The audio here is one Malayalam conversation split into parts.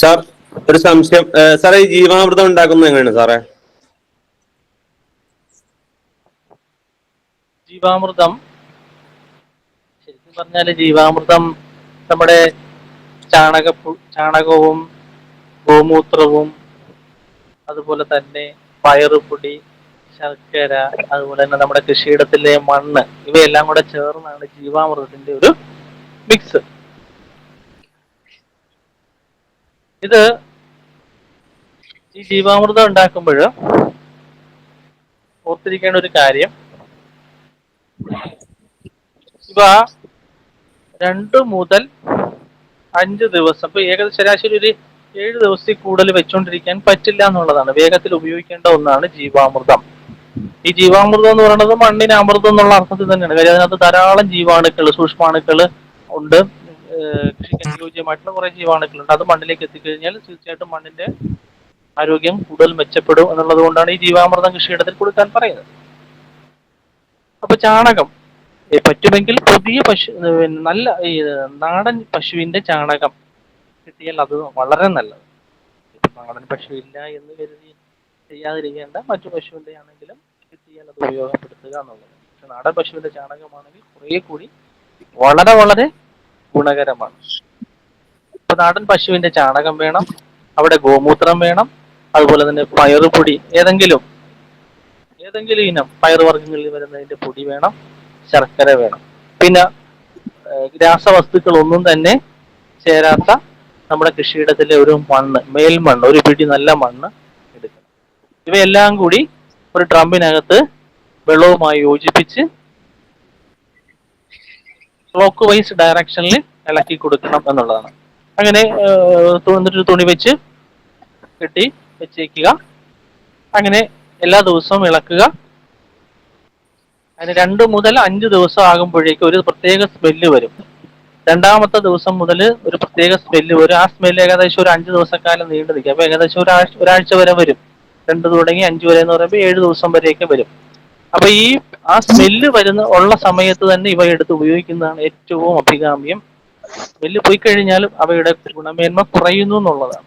സാർ ഒരു സംശയം സാറേ ഈ ജീവാമൃതം ഉണ്ടാക്കുന്നത് എങ്ങനെയാണ് സാറേ? ജീവാമൃതം. ശരിക്കും പറഞ്ഞാൽ ജീവാമൃതം നമ്മുടെ ചാണക ചാണകവും ഗോമൂത്രവും അതുപോലെ തന്നെ പയറുപൊടി ശർക്കര അതുപോലെ തന്നെ നമ്മുടെ കൃഷിയിടത്തിലെ മണ്ണ് ഇവയെല്ലാം കൂടെ ചേർന്നാണ് ജീവാമൃതത്തിന്റെ ഒരു മിക്സ്. ഇത് ഈ ജീവാമൃതം ഉണ്ടാക്കുമ്പോൾ ഓർത്തിരിക്കേണ്ട ഒരു കാര്യം. ഇവ രണ്ട് മുതൽ അഞ്ച് ദിവസം ഇപ്പൊ ഏകദേശം ശരാശരി ഒരു ഏഴ് ദിവസത്തിൽ കൂടുതൽ വെച്ചുകൊണ്ടിരിക്കാൻ പറ്റില്ല എന്നുള്ളതാണ്. വേഗത്തിൽ ഉപയോഗിക്കേണ്ട ഒന്നാണ് ജീവാമൃതം. ഈ ജീവാമൃതം എന്ന് പറയുന്നത് മണ്ണിന് അമൃതം എന്നുള്ള അർത്ഥത്തിൽ തന്നെയാണ്. കാര്യം അതിനകത്ത് ധാരാളം ജീവാണുക്കൾ സൂക്ഷ്മാണുക്കൾ ഉണ്ട്. കൃഷിക്ക് അനുയോജ്യമായിട്ടുള്ള കുറെ ജീവാണുക്കളുണ്ട്. അത് മണ്ണിലേക്ക് എത്തിക്കഴിഞ്ഞാൽ തീർച്ചയായിട്ടും മണ്ണിന്റെ ആരോഗ്യം കൂടുതൽ മെച്ചപ്പെടും എന്നുള്ളത് കൊണ്ടാണ് ഈ ജീവാമൃതം കൃഷിയിടത്തിൽ കൊടുക്കാൻ പറയുന്നത്. അപ്പൊ ചാണകം പറ്റുമെങ്കിൽ പുതിയ പശു നല്ല നാടൻ പശുവിന്റെ ചാണകം കിട്ടിയാൽ അത് വളരെ നല്ലത്. നാടൻ പശു ഇല്ല എന്ന് കരുതി ചെയ്യാതിരിക്കേണ്ട മറ്റു പശുവിന്റെ ആണെങ്കിലും കിട്ടിയാൽ അത് ഉപയോഗപ്പെടുത്തുക എന്നുള്ളത് പക്ഷെ നാടൻ പശുവിന്റെ ചാണകമാണെങ്കിൽ കുറെ കൂടി വളരെ വളരെ ഗുണകരമാണ്. ഇപ്പൊ നാടൻ പശുവിന്റെ ചാണകം വേണം അവിടെ ഗോമൂത്രം വേണം അതുപോലെ തന്നെ പയറുപൊടി ഏതെങ്കിലും ഏതെങ്കിലും ഇനം പയറുവർഗങ്ങളിൽ വരുന്നതിന്റെ പൊടി വേണം ശർക്കര വേണം. പിന്നെ രാസവസ്തുക്കൾ ഒന്നും തന്നെ ചേരാത്ത നമ്മുടെ കൃഷിയിടത്തിലെ ഒരു മണ്ണ് മേൽമണ്ണ് ഒരു പിടി നല്ല മണ്ണ് എടുക്കണം. ഇവയെല്ലാം കൂടി ഒരു ഡ്രമ്മിനകത്ത് വെള്ളവുമായി യോജിപ്പിച്ച് ക്ലോക്ക് വൈസ് ഡയറക്ഷനിൽ ഇളക്കി കൊടുക്കണം എന്നുള്ളതാണ്. അങ്ങനെ ഏഹ്, തു- എന്നിട്ട് ഒരു തുണി വെച്ച് കെട്ടി വെച്ചേക്കുക. അങ്ങനെ എല്ലാ ദിവസവും ഇളക്കുക. അതിന് രണ്ട് മുതൽ അഞ്ച് ദിവസം ആകുമ്പോഴേക്ക് ഒരു പ്രത്യേക സ്മെല്ല് വരും. രണ്ടാമത്തെ ദിവസം മുതൽ ഒരു പ്രത്യേക സ്മെല്ല് വരും. ആ സ്മെല്ല് ഏകദേശം ഒരു അഞ്ച് ദിവസക്കാലം നീണ്ടു നിൽക്കും. അപ്പൊ ഏകദേശം ഒരാഴ്ച ഒരാഴ്ച വരെ വരും. രണ്ട് തുടങ്ങി അഞ്ച് വരെ എന്ന് പറയുമ്പോൾ ഏഴ് ദിവസം വരെയൊക്കെ വരും. അപ്പൊ ഈ ആ സ്മെല്ല് വരുന്ന ഉള്ള സമയത്ത് തന്നെ ഇവ എടുത്ത് ഉപയോഗിക്കുന്നതാണ് ഏറ്റവും അഭികാമ്യം. സ്മെല്ല് പോയി കഴിഞ്ഞാലും അവയുടെ ഗുണമേന്മ കുറയുന്നു എന്നുള്ളതാണ്.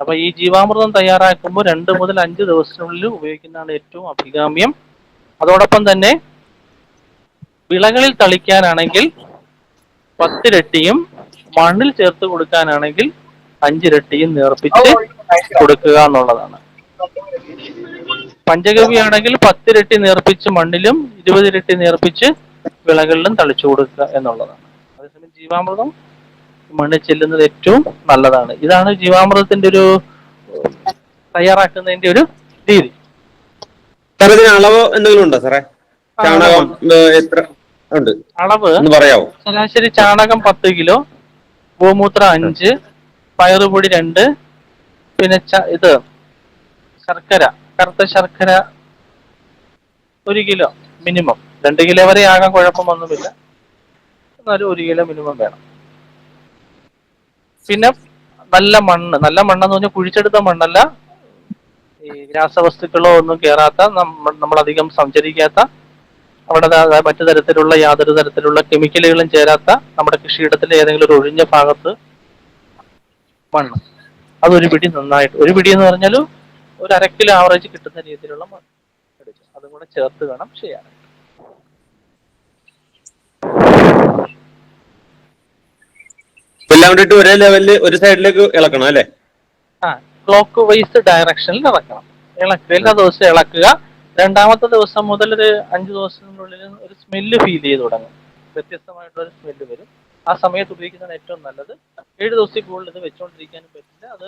അപ്പൊ ഈ ജീവാമൃതം തയ്യാറാക്കുമ്പോൾ രണ്ട് മുതൽ അഞ്ച് ദിവസത്തിനുള്ളിൽ ഉപയോഗിക്കുന്നതാണ് ഏറ്റവും അഭികാമ്യം. അതോടൊപ്പം തന്നെ വിളകളിൽ തളിക്കാനാണെങ്കിൽ പത്തിരട്ടിയും മണ്ണിൽ ചേർത്ത് കൊടുക്കാനാണെങ്കിൽ അഞ്ചിരട്ടിയും നേർപ്പിച്ച് കൊടുക്കുക എന്നുള്ളതാണ്. പഞ്ചഗവ്യാണെങ്കിൽ പത്തിരട്ടി നേർപ്പിച്ച് മണ്ണിലും ഇരുപതിരട്ടി നേർപ്പിച്ച് വിളകളിലും തളിച്ചു കൊടുക്കുക എന്നുള്ളതാണ്. അതേസമയം ജീവാമൃതം. മണ്ണിൽ ചെല്ലുന്നത് ഏറ്റവും നല്ലതാണ്. ഇതാണ് ജീവാമൃതത്തിന്റെ ഒരു തയ്യാറാക്കുന്നതിന്റെ ഒരു രീതി. ഇതിന് അളവ് എന്തെങ്കിലും ഉണ്ടോ സാറേ? ചാണകം എത്ര ഉണ്ട്? അളവ് പറയാവോ? ശരാശരി ചാണകം പത്ത് കിലോ ഗോമൂത്രം അഞ്ച് പയറുപൊടി രണ്ട് പിന്നെ ഇത് ശർക്കര. കറുത്ത ശർക്കര ഒരു കിലോ മിനിമം. രണ്ട് കിലോ വരെ ആകാൻ കുഴപ്പമൊന്നുമില്ല. എന്നാലും ഒരു കിലോ മിനിമം വേണം. പിന്നെ നല്ല മണ്ണ്. നല്ല മണ്ണെന്ന് പറഞ്ഞാൽ കുഴിച്ചെടുത്ത മണ്ണല്ല. ഈ രാസവസ്തുക്കളോ ഒന്നും കയറാത്ത നമ്മൾ നമ്മളധികം സഞ്ചരിക്കാത്ത അവിടെ മറ്റു തരത്തിലുള്ള യാതൊരു തരത്തിലുള്ള കെമിക്കലുകളും ചേരാത്ത നമ്മുടെ കൃഷിയിടത്തിലെ ഏതെങ്കിലും ഒരു ഒഴിഞ്ഞ ഭാഗത്ത് മണ്ണ്. അതൊരു പിടി നന്നായിട്ട്. ഒരു പിടി എന്ന് പറഞ്ഞാൽ ഒരു അര കിലോ ആവറേജ് കിട്ടുന്ന രീതിയിലുള്ള മണ്ണ് എടുക്കുക അതും കൂടെ ചേർത്ത് വേണം ചെയ്യാൻ. എല്ലാം കൂടിയിട്ട് ഒരേ ലെവലിൽ ഒരു സൈഡിലേക്ക് ഇളക്കണം അല്ലേ? ആ ക്ലോക്ക് വൈസ് ഡയറക്ഷനിൽ ഇളക്കണം. ഇളക്കുക എല്ലാ ദിവസവും ഇളക്കുക. രണ്ടാമത്തെ ദിവസം മുതൽ ഒരു അഞ്ചു ദിവസത്തിനുള്ളിൽ ഒരു സ്മെല്ല് ഫീൽ ചെയ്ത് തുടങ്ങും. വ്യത്യസ്തമായിട്ടുള്ള ഒരു സ്മെല്ല് വരും. ആ സമയത്ത് ഉപയോഗിക്കുന്നതാണ് ഏറ്റവും നല്ലത്. ഏഴ് ദിവസത്തിൽ കൂടുതൽ ഇത് വെച്ചുകൊണ്ടിരിക്കാനും പറ്റില്ല. അത്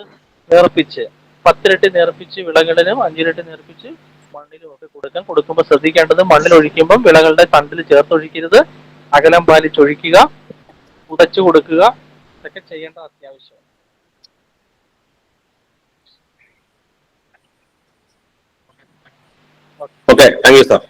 നേർപ്പിച്ച് പത്തിരട്ടി നേർപ്പിച്ച് വിളകളിലും അഞ്ചിരട്ടി നേർപ്പിച്ച് മണ്ണിലും ഒക്കെ കൊടുക്കാം കൊടുക്കുമ്പോൾ ശ്രദ്ധിക്കേണ്ടത് മണ്ണിൽ ഒഴിക്കുമ്പോൾ വിളകളുടെ തണ്ടിൽ ചേർത്തൊഴിക്കരുത് അകലം പാലിച്ചൊഴിക്കുക ഉടച്ചു കൊടുക്കുക ഇതൊക്കെ ചെയ്യേണ്ട അത്യാവശ്യമാണ് ഓക്കെ താങ്ക് യു സാർ